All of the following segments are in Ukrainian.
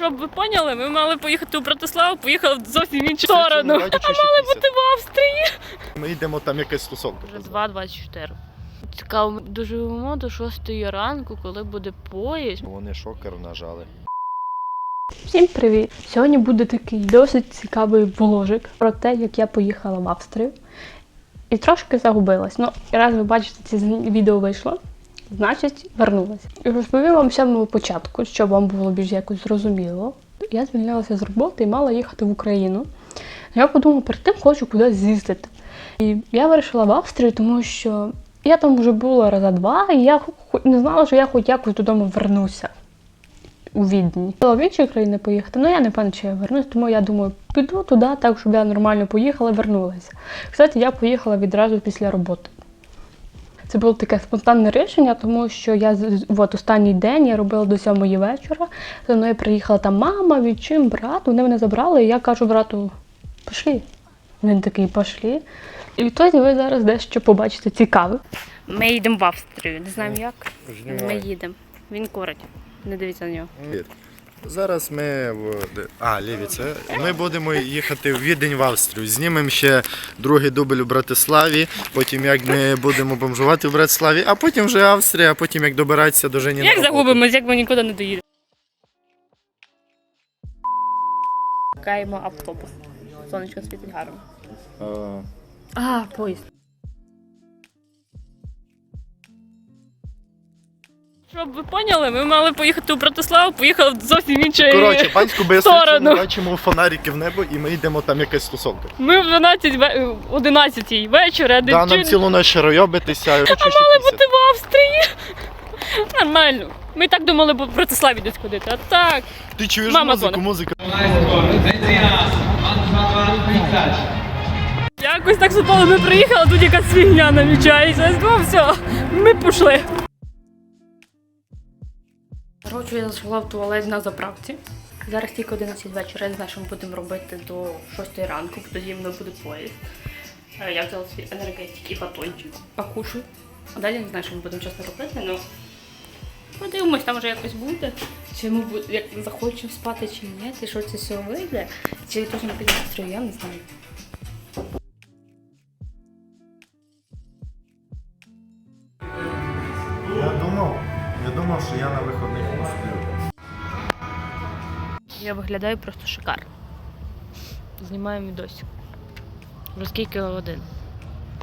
Щоб ви поняли, ми мали поїхати у Братиславу, поїхали в зовсім іншу сторону. А мали бути в Австрії. Ми йдемо там якась стосовка. Вже 2.24. Цікаво, ми доживемо до 6 ранку, коли буде поїзд. Вони шокер нажали. Всім привіт! Сьогодні буде такий досить цікавий вложик про те, як я поїхала в Австрію. І трошки загубилась. Ну, раз ви бачите, це відео вийшло, значить вернулася. Розповім вам з самого початку, щоб вам було більш якось зрозуміло. Я звільнилася з роботи і мала їхати в Україну. Я подумала, перед тим хочу кудись з'їздити. І я вирішила в Австрію, тому що я там вже була раза два, і я не знала, що я хоч якось додому вернуся у Відні. Хотіла в інші країни поїхати, але я не певна, чи я вернусь, тому я думаю, піду туди, так, щоб я нормально поїхала, вернулася. Кстати, я поїхала відразу після роботи. Це було таке спонтанне рішення, тому що я от останній день я робила до сьомої вечора. За мною приїхала там мама, відчим, брат. Вони мене забрали, і я кажу брату, пішли. Він такий пішли. І відтоді ви зараз дещо побачите цікаве. Ми їдемо в Австрію. Не знаємо як. Ми їдемо. Він корить. Не дивіться на нього. Зараз ми в а, Лівіце. Ми будемо їхати в Відень в Австрію. Знімемо ще другий дубль у Братиславі. Потім як ми будемо бомжувати в Братиславі, а потім вже Австрія, а потім як добиратися до Жені. Як загубимось, як ми нікуди не доїдемо. Чекаємо автобус. Сонечко світить гарно. А, поїзд. Щоб ви поняли, ми мали поїхати у Братиславу, поїхали зовсім інше. Коротше, панську бистрицю ми бачимо фонарики в небо і ми йдемо там якась стосовка. Ми в 12 ве- 11 вечора, де Да, нам цілу ніч ройобитися. А мали бути в Австрії. Нормально. Ми так думали, бо в Братиславі десь ходити. А так. Ти чуєш Мама музику, дзвонить. музика. Якось так супало, ми приїхали, тут якась фігня намічається. Ну все, ми пішли. Коротше, я зайшла в туалет на заправці. Зараз тільки 11 вечора, я знаю, що ми будемо робити до 6 ранку, бо тоді мене буде поїзд. Е, Я взяла свій енергетик і батончик, покушаю. А далі не знаю, що ми будемо чесно робити, але подивимось, там вже якось буде. Чи ми як захочемо спати, чи ні, чи що це все вийде, чи точно піде настрою, я не знаю. Я виглядаю просто шикарно. Знімаю відосик. Вже скільки годин?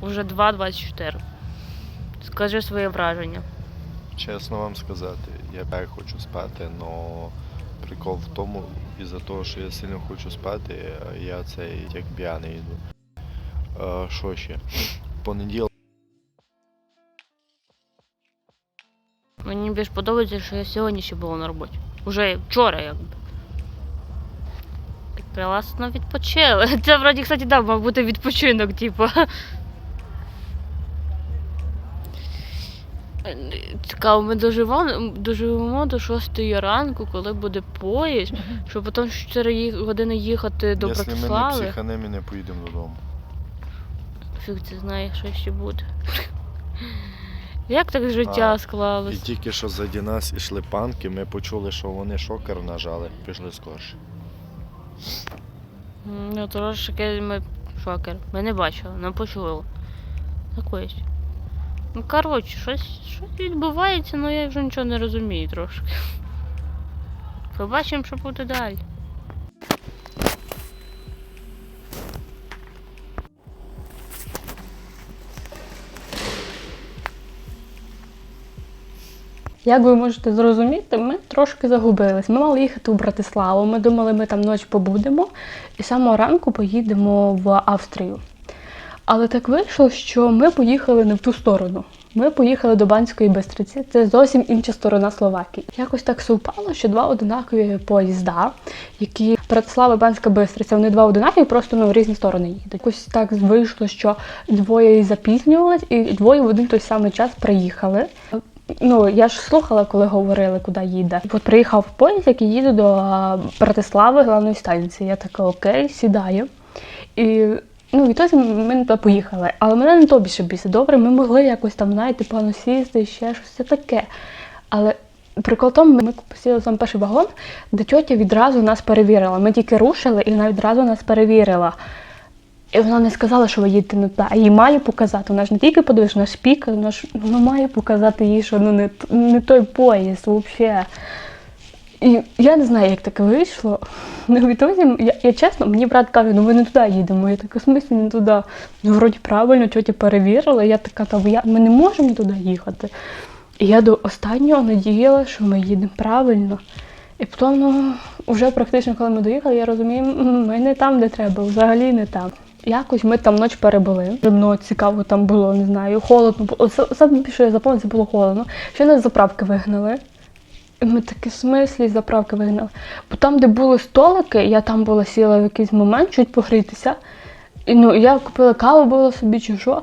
Уже 2.24. Скажи своє враження. Чесно вам сказати, я так хочу спати, але прикол в тому, із-за того, що я сильно хочу спати, я цей як п'яний йду. Що ще? Понеділок. Мені більш подобається, що я сьогодні ще була на роботі. Уже вчора якби. Класно відпочили. Це вроді, кстати, да, мав бути відпочинок, типу. Цікаво, ми доживемо, доживемо до 6 ранку, коли буде поїзд, щоб потім 4 години їхати до Якщо ми не Братислави. психанемо і не поїдемо додому. Фіг ти знаєш, що ще буде. Як так життя А, І тільки що заді нас ішли панки, ми почули, що вони шокер нажали, пішли скорше. Ну, трошки ми шокер. Ми не бачили, не почули. Такої. Ну, коротше, щось, щось відбувається, але я вже нічого не розумію трошки. Побачимо, що буде далі. Як ви можете зрозуміти, ми трошки загубились. Ми мали їхати у Братиславу. Ми думали, ми там ночі побудемо і самого ранку поїдемо в Австрію. Але так вийшло, що ми поїхали не в ту сторону. Ми поїхали до Банської Бистриці. Це зовсім інша сторона Словакії. Якось так совпало, що два одинакові поїзда, які Братислава і Банська Бистриця, вони два одинакові, просто ну, в різні сторони їдуть. Якось так вийшло, що двоє запізнювались, і двоє в один той самий час приїхали. Ну, я ж слухала, коли говорили, куди їде. От приїхав поїзд, який їде до Братислави, головної станції. Я така окей, сідаю. І ну, відтоді ми не поїхали. Але мене не то більше бісить. Добре, ми могли якось там, знаєте, пану сісти, ще щось таке. Але Прикол тому, ми посіли сам перший вагон, де тьотя відразу нас перевірила. Ми тільки рушили, і вона відразу нас перевірила. І вона не сказала, що ви їдете не туди, а їй має показати. Вона ж не тільки подивиш, вона ж спікер, вона ж вона має показати їй, що ну не, не той поїзд взагалі. І я не знаю, як таке вийшло. Ну, відтоді, я, я чесно, мені брат каже, ну ви не туди їдемо. Я така, в смислі не туди. Ну, вроді правильно, тьотя перевірила. Я така, та я, ми не можемо туди їхати. І я до останнього надіяла, що ми їдемо правильно. І потім, ну, вже практично, коли ми доїхали, я розумію, ми не там, де треба, взагалі не там. Якось ми там ніч перебули. Дуже цікаво там було, не знаю, холодно. Саме більше я запам'ятала, це було холодно. Ще нас заправки вигнали. І Ми такі смислі заправки вигнали. Бо там, де були столики, я там була сіла в якийсь момент, чуть погрітися. І ну, я купила каву було собі чи що.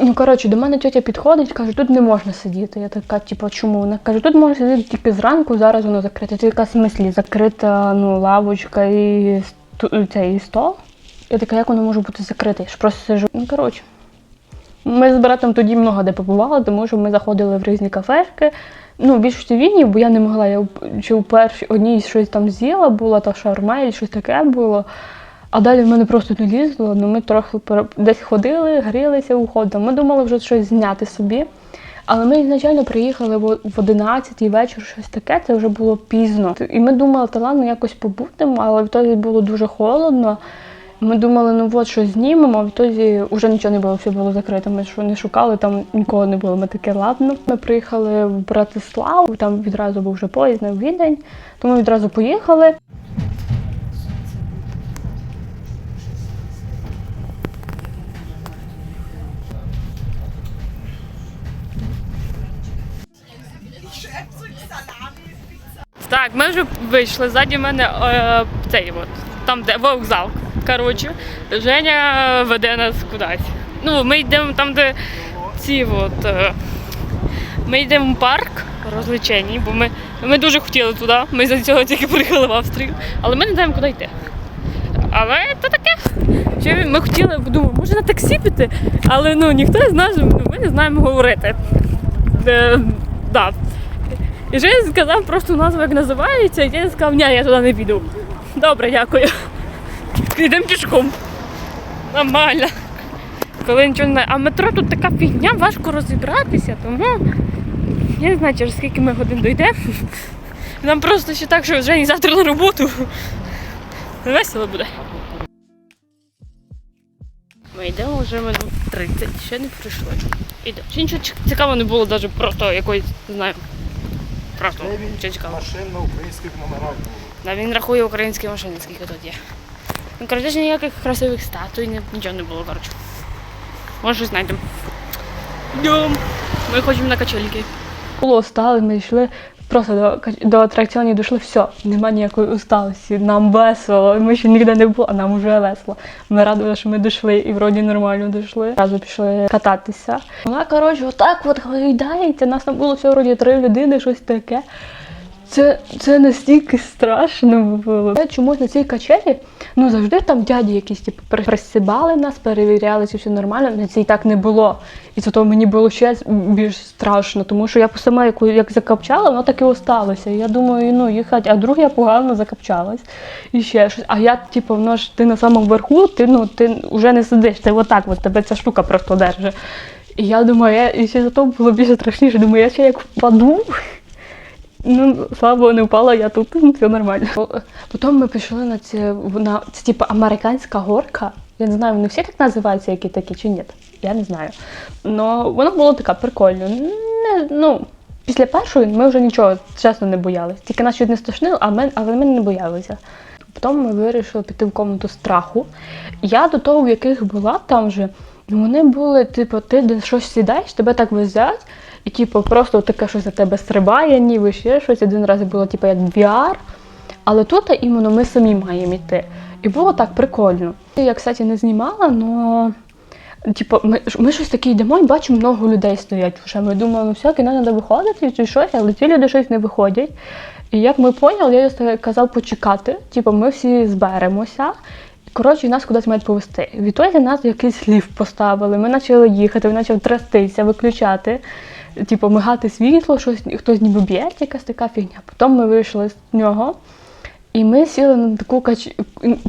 Ну, коротше, до мене тетя підходить, каже, тут не можна сидіти. Я така, типу, чому? Вона каже, тут можна сидіти тільки зранку, зараз воно закрите. Це яка смислі, закрита ну, лавочка і, цей, стол. Я така, як воно може бути закрите? Я ж просто сижу. Ну, коротше. Ми з братом тоді много де побували, тому що ми заходили в різні кафешки. Ну, більшості війні, бо я не могла, я чи у першій одній щось там з'їла, була та шаурма, і щось таке було. А далі в мене просто не лізло, ну ми трохи десь ходили, грілися уходом. Ми думали вже щось зняти собі. Але ми ізначально приїхали в в 11 вечір, щось таке, це вже було пізно. І ми думали, та ладно, якось побудемо, але відтоді було дуже холодно. Ми думали, ну от щось знімемо, а відтоді вже нічого не було, все було закрито. Ми що не шукали, там нікого не було. Ми таке ладно. Ми приїхали в Братиславу, там відразу був вже поїзд на відень, тому відразу поїхали. Так, ми вже вийшли. Ззаді мене е, цей от, там, де вокзал. Коротше, Женя веде нас кудись. Ну, ми йдемо там, де ці от. Е, ми йдемо в парк розвлечень, бо ми, ми дуже хотіли туди. Ми за цього тільки приїхали в Австрію. Але ми не знаємо, куди йти. Але то таке. Ще ми хотіли, думаю, може на таксі піти, але ну ніхто з нас ну, ми не знаємо говорити. Е, да. І Женя сказав просто назву, як називається, і я сказав, ні, я туди не піду. Добре, дякую. Йдемо пішком. Нормально. Коли нічого не знаю. А метро тут така фігня, важко розібратися, тому я не знаю, через скільки ми годин дійдемо. Нам просто ще так, що Жені завтра на роботу. Весело буде. Ми йдемо вже минут 30, ще не прийшли. Ідемо. Ще нічого цікавого не було, навіть просто якоїсь, не знаю. Просто нічого цікавого. Машин на українських номерах. Да, він рахує українські машини, скільки тут є. Ну, коротше, ніяких красивих статуй, ні- нічого не було, коротше. Може, знайдемо. Йдем. Ми хочемо на качельки. Було устали, ми йшли просто до, до атракціонів дійшли, все, нема ніякої усталості, нам весело. Ми ще ніде не було, а нам вже весело. Ми раді, що ми дійшли і вроді нормально дійшли. Разу пішли кататися. Вона, коротше, отак от гойдається. Нас там було все вроді три людини, щось таке. Це, це настільки страшно було. Чомусь на цій качелі, ну завжди там дяді якісь типу, при- присібали нас, перевіряли, чи все нормально. На цій так не було. І зато мені було ще більш страшно, тому що я сама яку як закопчала, воно так і осталося. Я думаю, ну їхати, а друг я погано закопчалась. І ще щось. А я, типу, воно ж ти на самому верху, ти ну ти вже не сидиш, ти отак, от тебе ця штука просто держи. І я думаю, я, і ще зато було більше страшніше. Думаю, я ще як впаду. Ну, слава не впала, я тут, ну, все нормально. Потім ми пішли на ці, на, це типу американська горка. Я не знаю, вони всі так називаються, які такі чи ні. Я не знаю. Но вона була така прикольна. Не, ну, після першої ми вже нічого, чесно, не боялися. Тільки нас чуть не стошнило, а ми, але ми не боялися. Потім ми вирішили піти в комнату страху. Я до того, в яких була там вже, вони були, типу, ти де щось сідаєш, тебе так везять, і типу, просто таке щось на тебе стрибає, ніби ще щось. Один раз було типу, як VR. Але тут іменно ми самі маємо йти. І було так прикольно. Я, кстати, не знімала, але Типу, ми, ми щось таке йдемо і бачимо, много людей стоять вже. Ми думали, ну все, кіно треба виходити чи щось, але ці люди щось не виходять. І як ми поняли, я казав почекати, типу, ми всі зберемося. Коротше, нас кудись мають повезти. Відтоді нас якийсь ліфт поставили, ми почали їхати, він почав трястися, виключати. Типу, мигати світло, щось хтось ніби б'є, якась така фігня. Потім ми вийшли з нього. І ми сіли на таку кач...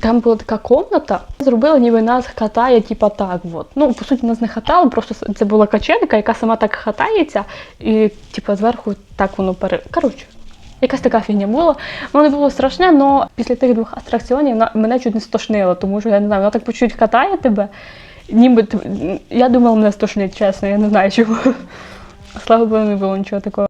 Там була така комната, зробили, ніби нас хатає, типа так. От. Ну, по суті, нас не хатало, просто це була качелька, яка сама так хатається, і типа зверху так воно пере. Коротше, якась така фігня була. Воно було страшне, але після тих двох атракціонів мене чуть не стошнило, тому що я не знаю, воно так по чуть хатає тебе. Ніби я думала, мене стошнить, чесно, я не знаю чому. Слава Богу, не було нічого такого.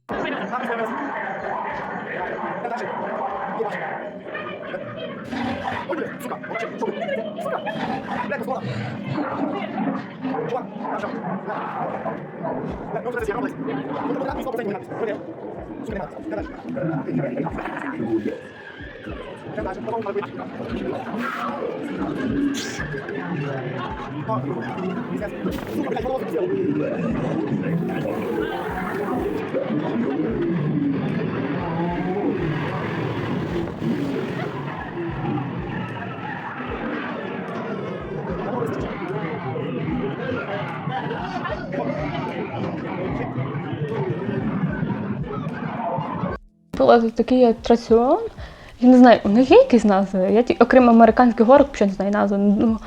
Була такий атраціон. Я не знаю, у них є якісь назви. Я ті- окрім американських горок, взагалі не знаю назви. Ну,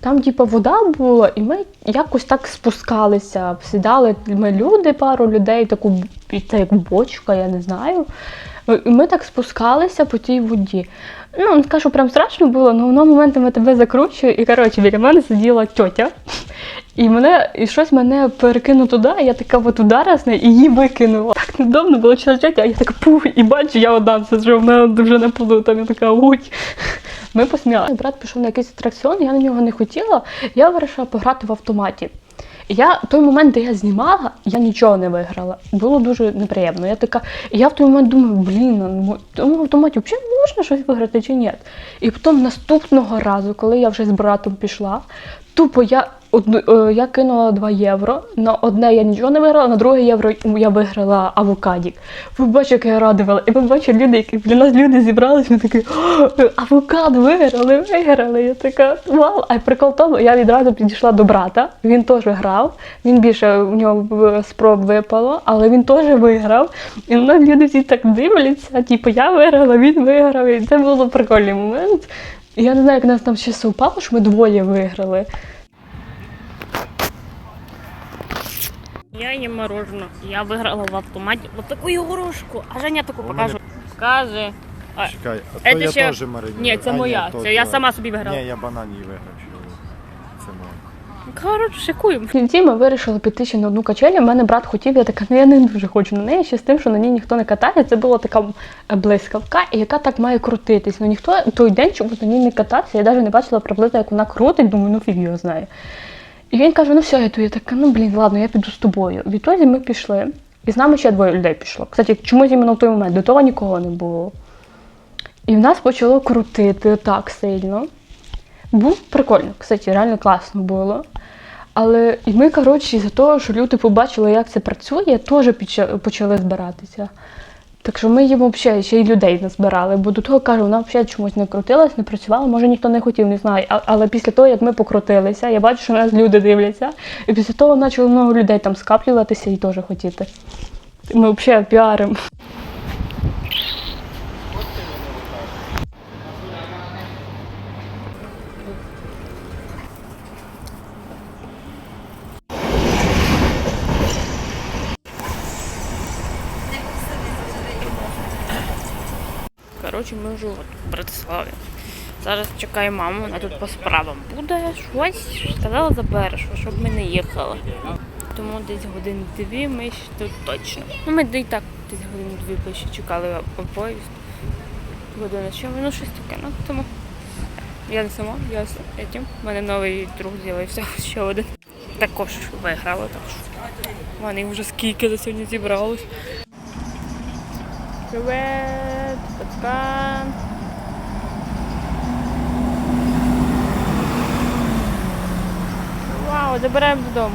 там, типу, вода була, і ми якось так спускалися. Сідали ми люди, пару людей, таку це як бочка, я не знаю. І ми так спускалися по тій воді. Ну, не скажу, прям страшно було, але воно моментами тебе закручує. І коротше, біля мене сиділа тьотя. І мене і щось мене перекинуло туди, і я така от ударилась і її викинула. Так недавно було через тьотя, а я така пух, і бачу, я одна сиджу, вона вже на полу, там я така уть. Ми посміялися. Брат пішов на якийсь атракціон, я на нього не хотіла. Я вирішила пограти в автоматі. Я той момент, де я знімала, я нічого не виграла. Було дуже неприємно. Я така, я в той момент думаю, блін, ну, в тому автоматі взагалі можна щось виграти чи ні? І потім наступного разу, коли я вже з братом пішла, тупо я одну е, я кинула 2 євро. На одне я нічого не виграла, на друге євро я виграла авокадік. Ви бачите, як я радувала. І ви бачите, люди, які для нас люди зібрались, вони такі «О, авокадо виграли, виграли. Я така вау. А прикол тому, я відразу підійшла до брата. Він теж грав. Він більше у нього спроб випало, але він теж виграв. І на нас люди всі так дивляться. Типу, я виграла, він виграв. І це було прикольний момент. Я не знаю, як нас там ще совпало, що ми двоє виграли. Я їм мороженое. Я виграла в автоматі вот таку ігрушку. А Женя таку покажу. Покаже. А, Чекай, а Це то я ще- теж Марині. Ні, це А, моя. то Це я то- сама собі виграла. Ні, я банан її виграв. Це моя. Коротше, шикуємо. В кінці ми вирішили піти ще на одну качелю. У мене брат хотів, я така, ну я не дуже хочу на неї, ще з тим, що на ній ніхто не катає. Це була така е, блискавка, і яка так має крутитись. Ну ніхто той день чомусь на ній не катався. Я навіть не бачила приблизно, як вона крутить, думаю, ну фіг його знає. І він каже: ну все, я тут. Я така, ну блін, ладно, я піду з тобою. Відтоді ми пішли, і з нами ще двоє людей пішло. Кстати, чомусь іменно в той момент, до того нікого не було. І в нас почало крутити так сильно. Був прикольно, кстати, реально класно було. Але і ми, коротше, із-за того, що люди побачили, як це працює, теж почали збиратися. Так що ми їм взагалі ще й людей назбирали, бо до того кажу, вона взагалі чомусь не крутилась, не працювала, може ніхто не хотів, не знаю. Але після того, як ми покрутилися, я бачу, що нас люди дивляться, і після того почало много людей там скаплюватися і теж хотіти. Ми взагалі піаримо. От в Братиславі. Зараз чекаю маму, вона тут по справам буде щось. Сказала забере, що щоб ми не їхали. Тому десь години дві ми ще тут точно. Ну ми і так десь години дві ще чекали поїзд. Година ще, ну щось таке. Ну тому я не сама, я з этим. У мене новий друг з'явився ще один. Також виграла, так що. Вони вже скільки за сьогодні зібралось. Привет, пацан. Вау, забираємо додому.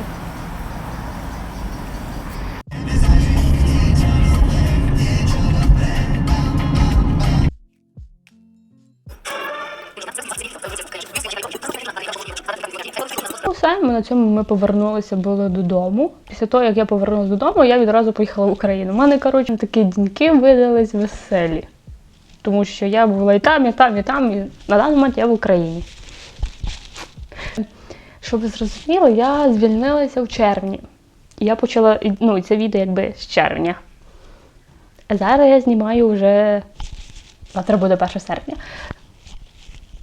Ми на цьому ми повернулися були додому. Після того, як я повернулася додому, я відразу поїхала в Україну. У мене, коротше, такі діньки видались веселі. Тому що я була і там, і там, і там, і на даний момент я в Україні. Щоб ви зрозуміли, я звільнилася в червні. Я почала, ну, це відео якби з червня. А зараз я знімаю вже. Завтра буде 1 серпня.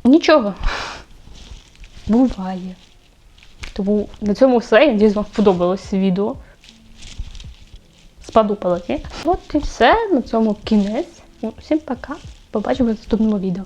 Нічого. Буває. Тому на цьому все. Я надіюсь, вам сподобалось відео. Сподобалось, ні? От і все. На цьому кінець. Всім пока. Побачимо в наступному відео.